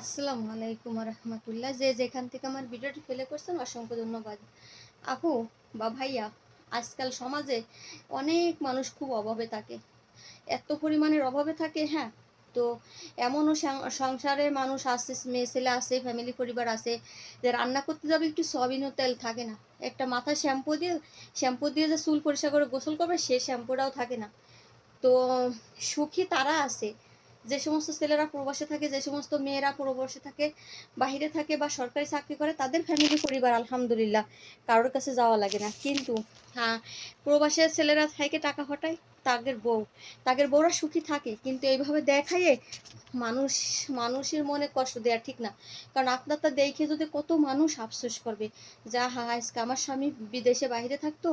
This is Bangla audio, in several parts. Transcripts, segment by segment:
আসসালামু আলাইকুম রহমতুল্লাহ যে যেখান থেকে আমার ভিডিওটি প্লে করছেন, অসংখ্য ধন্যবাদ। আপু বা ভাইয়া, আজকাল সমাজে অনেক মানুষ খুব অভাবে থাকে। এত পরিমাণের অভাবে থাকে হ্যাঁ? তো এমনও সংসারে মানুষ আছে, মেয়ে, ছেলে আছে ফ্যামিলি পরিবার আছে, যে রান্না করতে যাবে একটু সয়াবিনও তেল থাকে না। একটা মাথায় শ্যাম্পু দিয়ে শ্যাম্পু দিয়ে যে চুল পরিষ্কার করে গোসল করবে, সে শ্যাম্পুটাও থাকে না। তো সুখী তারা আছে। যে সমস্ত ছেলেরা প্রবাসে থাকে, যে সমস্ত মেয়েরা প্রবাসে থাকে, বাহিরে থাকে বা সরকারি চাকরি করে, তাদের ফ্যামিলি পরিবার, আলহামদুলিল্লাহ, কারোর কাছে যাওয়া লাগে না। কিন্তু হ্যাঁ প্রবাসের ছেলেরা থাকে, টাকা হটায় তাদের বউ, তাদের বউরা সুখী থাকে, কিন্তু এইভাবে দেখাইয়ে মানুষ, মানুষের মনে কষ্ট দেওয়া ঠিক না। কারণ আপনার তা দেখে যদি কত মানুষ আফসোস করবে যা হা আজকে আমার স্বামী বিদেশে বাইরে থাকতো,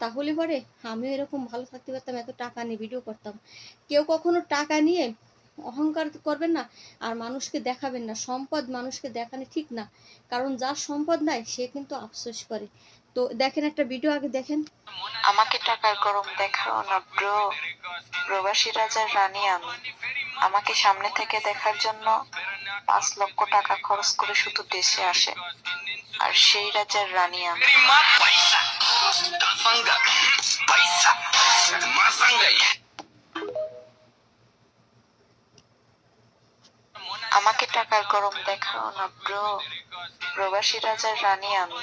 তাহলে পরে আমিও এরকম ভালো থাকতে পারতাম, এত টাকা নিয়ে ভিডিও করতাম। কেউ কখনো টাকা নিয়ে অহংকার করবেন না আর মানুষকে দেখাবেন না। সম্পদ মানুষকে দেখানো ঠিক না। কারণ যার সম্পদ নাই সে কিন্তু আফসোস করে। তো দেখেন একটা ভিডিও আগে দেখেন। আমাকে টাকার গরম দেখাও না ব্রো প্রবাসী রাজার রানী আমি। আমাকে সামনে থেকে দেখার জন্য পাঁচ লক্ষ টাকা খরচ করে শুধু দেশে আসে। আর সেই রাজার রানী আমি। Terima টাকার গরম দেখাও না, ব্রো। প্রবাসী রাজার রানী আমি।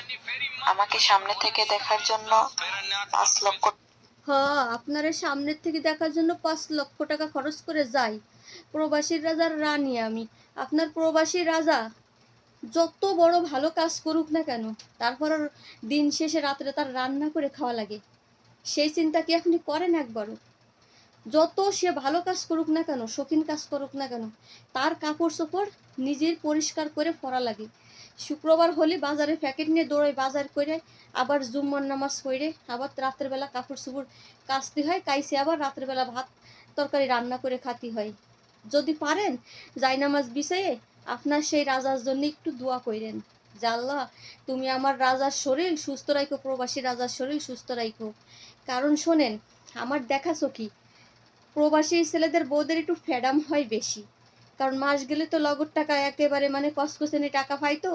আমাকে সামনে থেকে দেখার জন্য পাঁচ লক্ষ হ্যাঁ আপনারা সামনের থেকে দেখার জন্য পাঁচ লক্ষ টাকা খরচ করে যাই। প্রবাসী রাজার রানী আমি। আপনার প্রবাসী রাজা যত বড় ভালো কাজ করুক না কেন, তারপর দিন শেষে রাত্রে তার রান্না করে খাওয়া লাগে। সেই চিন্তা কি আপনি করেন একবারও? যত সে ভালো কাজ করুক না কেন, শৌখিন কাজ করুক না কেন, তার কাপড় চোপড় নিজের পরিষ্কার করে পরা লাগে। শুক্রবার হলে বাজারে প্যাকেট নিয়ে দৌড়ায়, বাজার করে আবার জুম্মার নামাজ পড়ে, আবার রাত্রেবেলা কাপড় চোপড় কাচতে হয়, কাইসে আবার রাত্রেবেলা ভাত তরকারি রান্না করে খাতে হয়। যদি পারেন যাই নামাজ বিষয়ে আপনার সেই রাজার জন্য একটু দোয়া করেন জাল্লা তুমি আমার রাজার শরীর সুস্থ রাখো প্রবাসী রাজার শরীর সুস্থ রাখো কারণ শোনেন, আমার দেখা চোখি প্রবাসী ছেলেদের বউদের একটু ফ্যাডাম হয় বেশি। কারণ মাস গেলে তো লগর টাকা একেবারে মানে কসকসেনে টাকা পাই তো,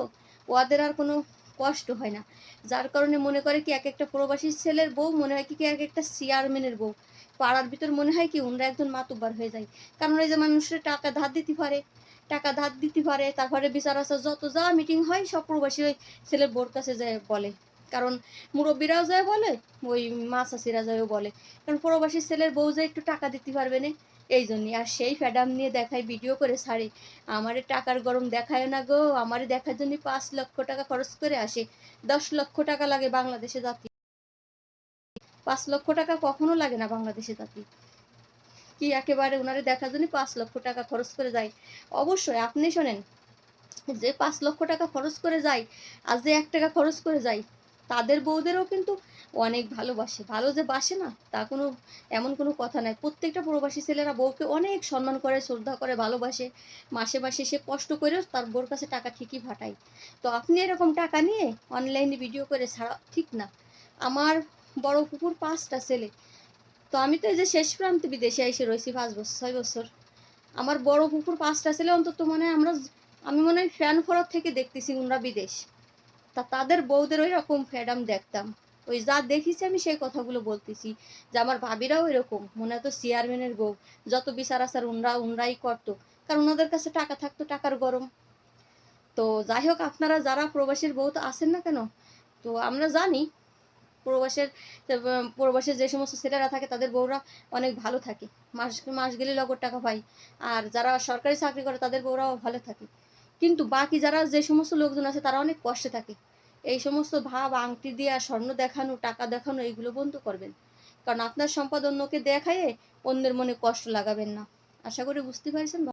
ওদের আর কোনো কষ্ট হয় না। যার কারণে মনে করে কি এক একটা প্রবাসী ছেলের বউ, মনে হয় কি কি এক একটা চেয়ারম্যানের বউ। পাড়ার ভিতর মনে হয় কি ওনারা একজন মাতুব্বার হয়ে যায়। কারণ ওই যে মানুষের টাকা ধার দিতে পারে, টাকা ধার দিতে পারে, তারপরে বিচার আচার যত যা মিটিং হয় সব প্রবাসী ওই ছেলের বোর কাছে যায় বলে। কারণ মুরব্বীরাও যায় বলে, ওই মা চাষিরা যায়ও বলে। কারণ প্রবাসী ছেলের বউ যে একটু টাকা দিতে পারবে না, এই জন্যই আর সেই ফ্যাডাম নিয়ে দেখায় ভিডিও করে ছাড়ে আমারে টাকার গরম দেখায় না গো, আমারে দেখার জন্য পাঁচ লক্ষ টাকা খরচ করে আসে। দশ লক্ষ টাকা লাগে বাংলাদেশে জাতি। পাঁচ লক্ষ টাকা কখনো লাগে না বাংলাদেশে জাতি। কি একেবারে ওনারে দেখার জন্য পাঁচ লক্ষ টাকা খরচ করে যায়? অবশ্যই, আপনি শোনেন। যে পাঁচ লক্ষ টাকা খরচ করে যায়, আর যে এক টাকা খরচ করে যায় তাদের বউদেরও কিন্তু অনেক ভালোবাসে। ভালো যে বাসে না, তা কোনো, এমন কোনো কথা নাই। প্রত্যেকটা প্রবাসী ছেলেরা বউকে অনেক সম্মান করে, শ্রদ্ধা করে, ভালোবাসে। মাসে মাসে সে কষ্ট করেও তার বউর কাছে টাকা ঠিকই পাঠায় তো আপনি এরকম টাকা নিয়ে অনলাইনে ভিডিও করে ছাড়া ঠিক না। আমার বড় পুকুর পাঁচটা ছেলে। তো আমি তো এই যে শেষ প্রান্তে বিদেশে এসে রয়েছি পাঁচ বছর, ছয় বছর। আমার বড় পুকুর পাঁচটা ছেলে অন্তত মানে আমরা, আমি মনে হয় ফ্যান ফরার থেকে দেখতেছি ওনরা বিদেশ। তা তাদের বউদের ওই রকম ফ্যাডাম দেখতাম। ওই যা দেখিছি আমি সেই কথাগুলো বলতেছি। যে আমার ভাবিরাও এরকম, মনে হতো চেয়ারম্যানের বউ। যত বিচার আচার উনরা, উনরাই করতো। কারণ ওনাদের কাছে টাকা থাকতো, টাকার গরম। তো যাই হোক, আপনারা যারা প্রবাসীর বউ তো আছেন না কেন? তো আমরা জানি, প্রবাসের প্রবাসের যে সমস্ত ছেলেরা থাকে, তাদের বউরা অনেক ভালো থাকে। মাস মাস গেলে লগর টাকা পায়। আর যারা সরকারি চাকরি করে, তাদের বউরাও ভালো থাকে। কিন্তু বাকি যারা যে সমস্ত লোকজন আছে, তারা অনেক কষ্টে থাকে। এই সমস্ত ভাব, আংটি দিয়ে, স্বর্ণ দেখানো, টাকা দেখানো, এইগুলো বন্ধ করবেন। কারণ আপনার সম্পদ অন্যকে দেখায়ে অন্যের মনে কষ্ট লাগাবেন না। আশা করি বুঝতে পারছেন।